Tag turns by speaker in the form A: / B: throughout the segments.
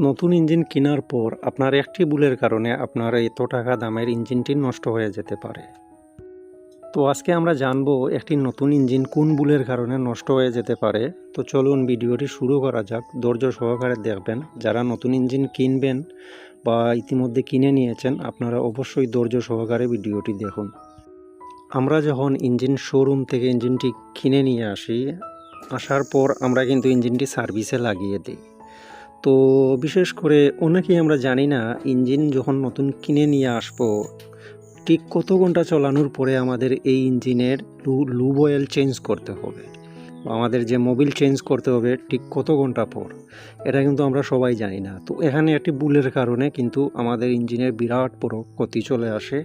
A: নতুন ইঞ্জিন কেনার পর আপনার একটি ভুলের কারণে আপনার এত টাকা দামের ইঞ্জিনটি নষ্ট হয়ে যেতে পারে। তো আজকে আমরা জানব একটি নতুন ইঞ্জিন কোন ভুলের কারণে নষ্ট হয়ে যেতে পারে। তো চলুন ভিডিওটি শুরু করা যাক। ধৈর্য সহকারে দেখবেন, যারা নতুন ইঞ্জিন কিনবেন বা ইতিমধ্যে কিনে নিয়েছেন, আপনারা অবশ্যই ধৈর্য সহকারে ভিডিওটি দেখুন। আমরা যখন ইঞ্জিন শোরুম থেকে ইঞ্জিনটি কিনে নিয়ে আসি, আসার পর আমরা কিন্তু ইঞ্জিনটি সার্ভিসে লাগিয়ে দিই। তো বিশেষ করে অনেকেই আমরা জানি না, ইঞ্জিন যখন নতুন কিনে নিয়ে আসব, ঠিক কত ঘণ্টা চালানোর পরে আমাদের এই ইঞ্জিনের লুব অয়েল চেঞ্জ করতে হবে। আমাদের যে মোবিল চেঞ্জ করতে হবে ঠিক কত ঘণ্টা পর, এটা কিন্তু আমরা সবাই জানি না। তো এখানে একটি ভুলের কারণে কিন্তু আমাদের ইঞ্জিনের বিরাট বড় ক্ষতি চলে আসে।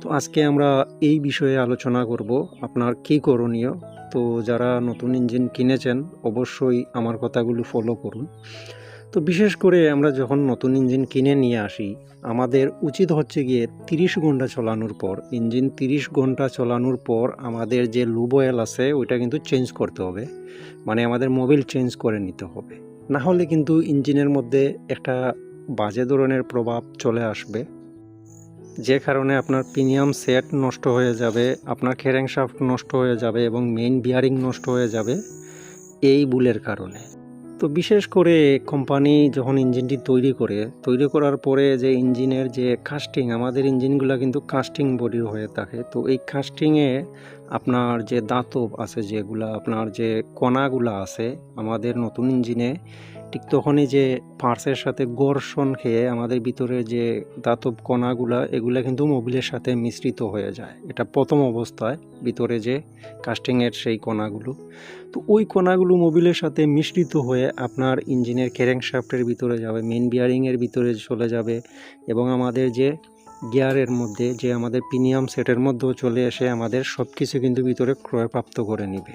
A: তো আজকে আমরা এই বিষয়ে আলোচনা করব, আপনার কী করণীয়? তো যারা নতুন ইঞ্জিন কিনেছেন, অবশ্যই আমার কথাগুলো ফলো করুন। তো বিশেষ করে আমরা যখন নতুন ইঞ্জিন কিনে নিয়ে আসি, আমাদের উচিত হচ্ছে গিয়ে তিরিশ ঘণ্টা চলানোর পর, ইঞ্জিন তিরিশ ঘণ্টা চলানোর পর আমাদের যে লুব অয়েল আছে, ওইটা কিন্তু চেঞ্জ করতে হবে। মানে আমাদের মোবিল চেঞ্জ করে নিতে হবে। না হলে কিন্তু ইঞ্জিনের মধ্যে একটা বাজে ধরনের প্রভাব চলে আসবে। যে কারণে আপনার প্রিমিয়াম সেট নষ্ট হয়ে যাবে, আপনার খেরেং শাফট নষ্ট হয়ে যাবে এবং মেইন বিয়ারিং নষ্ট হয়ে যাবে, এই বুলের কারণে। তো বিশেষ করে কোম্পানি যখন ইঞ্জিনটি তৈরি করে, তৈরি করার পরে যে ইঞ্জিনের যে কাস্টিং আমাদের ইঞ্জিনগুলো কিন্তু কাস্টিং বডির হয়ে থাকে। তো এই কাস্টিংয়ে আপনার যে দাঁতব আছে যেগুলা, আপনার যে কণাগুলা আছে, আমাদের নতুন ইঞ্জিনে, ঠিক তখনই যে পার্সের সাথে ঘর্ষণ খেয়ে আমাদের ভিতরে যে দাতব কণাগুলা, এগুলা কিন্তু মোবিলের সাথে মিশ্রিত হয়ে যায়। এটা প্রথম অবস্থায় ভিতরে যে কাস্টিংয়ের সেই কণাগুলো। তো ওই কণাগুলো মোবিলের সাথে মিশ্রিত হয়ে আপনার ইঞ্জিনের ক্যারেং শাফটের ভিতরে যাবে মেন বিয়ারিংয়ের ভিতরে চলে যাবে এবং আমাদের যে গিয়ারের মধ্যে যে আমাদের প্রিমিয়াম সেটের মধ্যেও চলে এসে আমাদের সব কিছু কিন্তু ভিতরে ক্রয়প্রাপ্ত করে নিবে।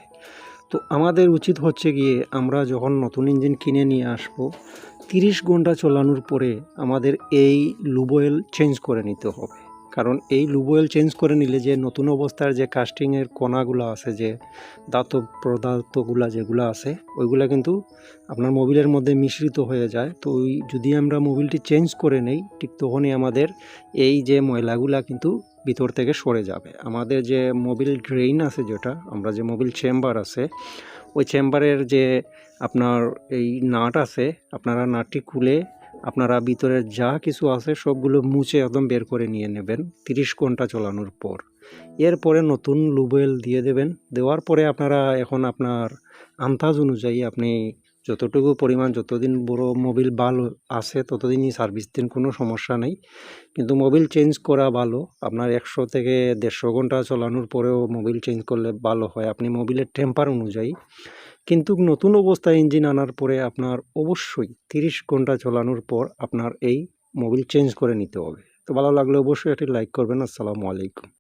A: তো আমাদের উচিত হচ্ছে গিয়ে আমরা যখন নতুন ইঞ্জিন কিনে নিয়ে আসব, তিরিশ ঘণ্টা চলানোর পরে আমাদের এই লুবোয়েল চেঞ্জ করে নিতে হবে। কারণ এই লুবোয়েল চেঞ্জ করে নিলে যে নতুন অবস্থার যে কাস্টিংয়ের কণাগুলো আছে, যে দাতব পদার্থগুলো যেগুলো আছে, ওইগুলো কিন্তু আপনার মোবিলের মধ্যে মিশ্রিত হয়ে যায়। তো ওই যদি আমরা মোবিলটি চেঞ্জ করে নেই, ঠিক তখনই আমাদের এই যে ময়লাগুলা কিন্তু ভিতর থেকে সরে যাবে। আমাদের যে মোবিল ড্রেইন আছে যেটা, আমরা যে মোবিল চেম্বার আছে, ওই চেম্বারের যে আপনার এই নাট আছে, আপনারা নাটটি খুলে আপনারা ভিতরে যা কিছু আছে সবগুলো মুছে একদম বের করে নিয়ে নেবেন তিরিশ ঘণ্টা চলানোর পর। এরপরে নতুন লুবেল দিয়ে দেবেন। দেওয়ার পরে আপনারা এখন আপনার আন্দাজ অনুযায়ী আপনি যতটুকু পরিমাণ যতদিন বড় মোবিল ভালো আছে ততদিনই সার্ভিস দিন, কোনো সমস্যা নেই। কিন্তু মোবিল চেঞ্জ করা ভালো। আপনার একশো থেকে দেড়শো ঘণ্টা চলানোর পরেও মোবিল চেঞ্জ করলে ভালো হয়। আপনি মোবিলের টেম্পার অনুযায়ী কিন্তু নতুন অবস্থায় ইঞ্জিন আনার পরে আপনার অবশ্যই তিরিশ ঘণ্টা চালানোর পর আপনার এই মোবিল চেঞ্জ করে নিতে হবে। তো ভালো লাগলে অবশ্যই এটি লাইক করবেন। আসসালামু আলাইকুম।